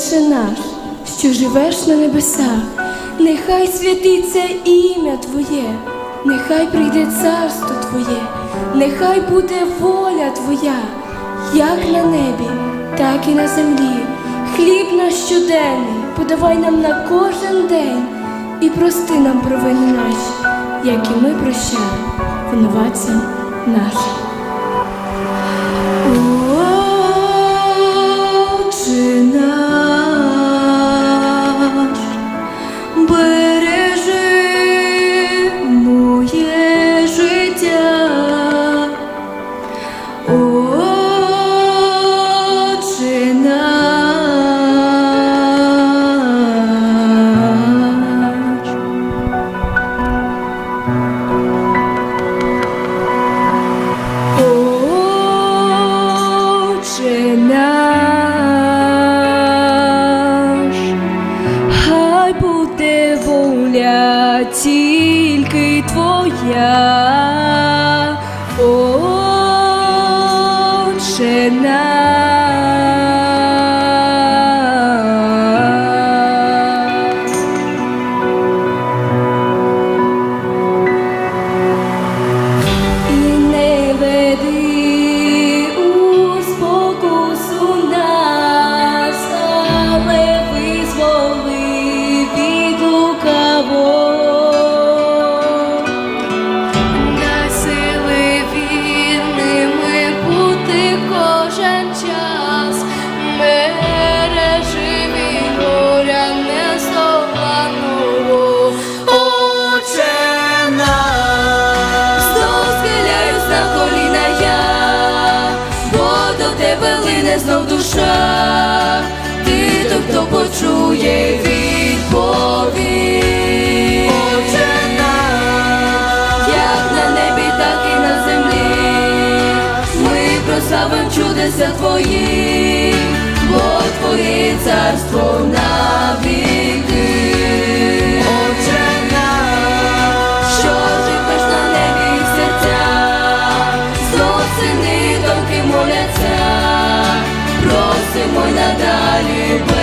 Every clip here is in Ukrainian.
Отче наш, що живеш на небесах, нехай святиться ім'я Твоє, нехай прийде царство Твоє, нехай буде воля Твоя, як на небі, так і на землі. Хліб наш щоденний, подавай нам на кожен день і прости нам провини наші, як і ми прощаємо винуватцям нашим. Тільки твоя, почує відповідь. Як на небі, так і на землі, ми прославим чудеса твої, бо твоє царство навіки. Що живеш на небі в серцях, знов сини тонки моляться, просимо й надалі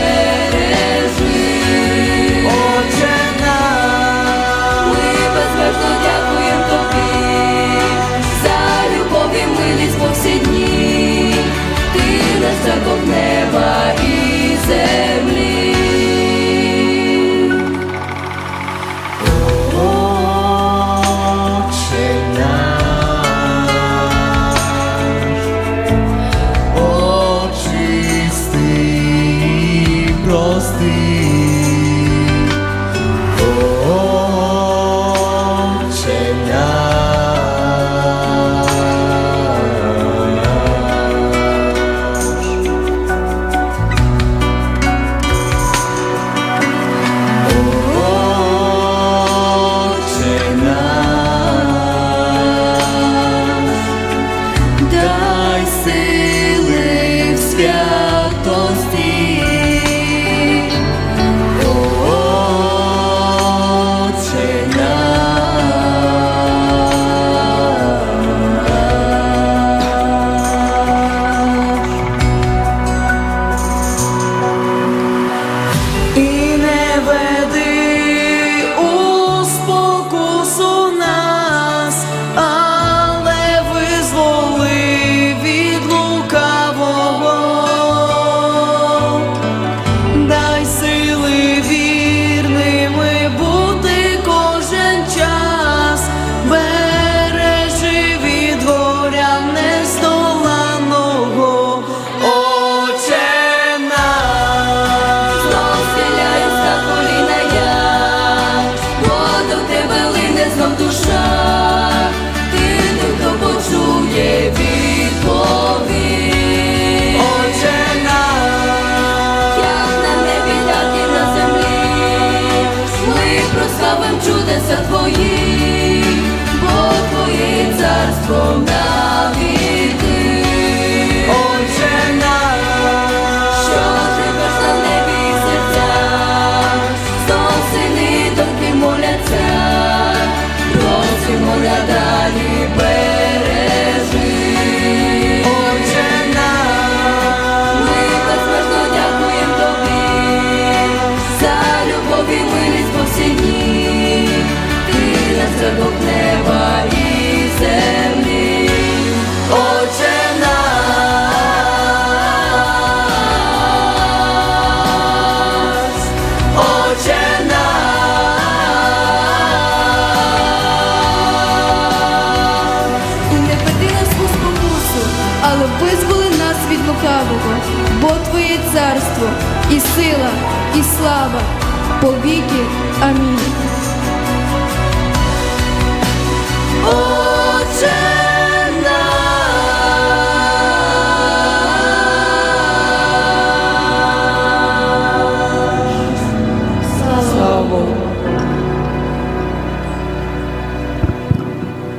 thee. Твої, бо твої царство. Сила, і слава повіки. Амінь. Отче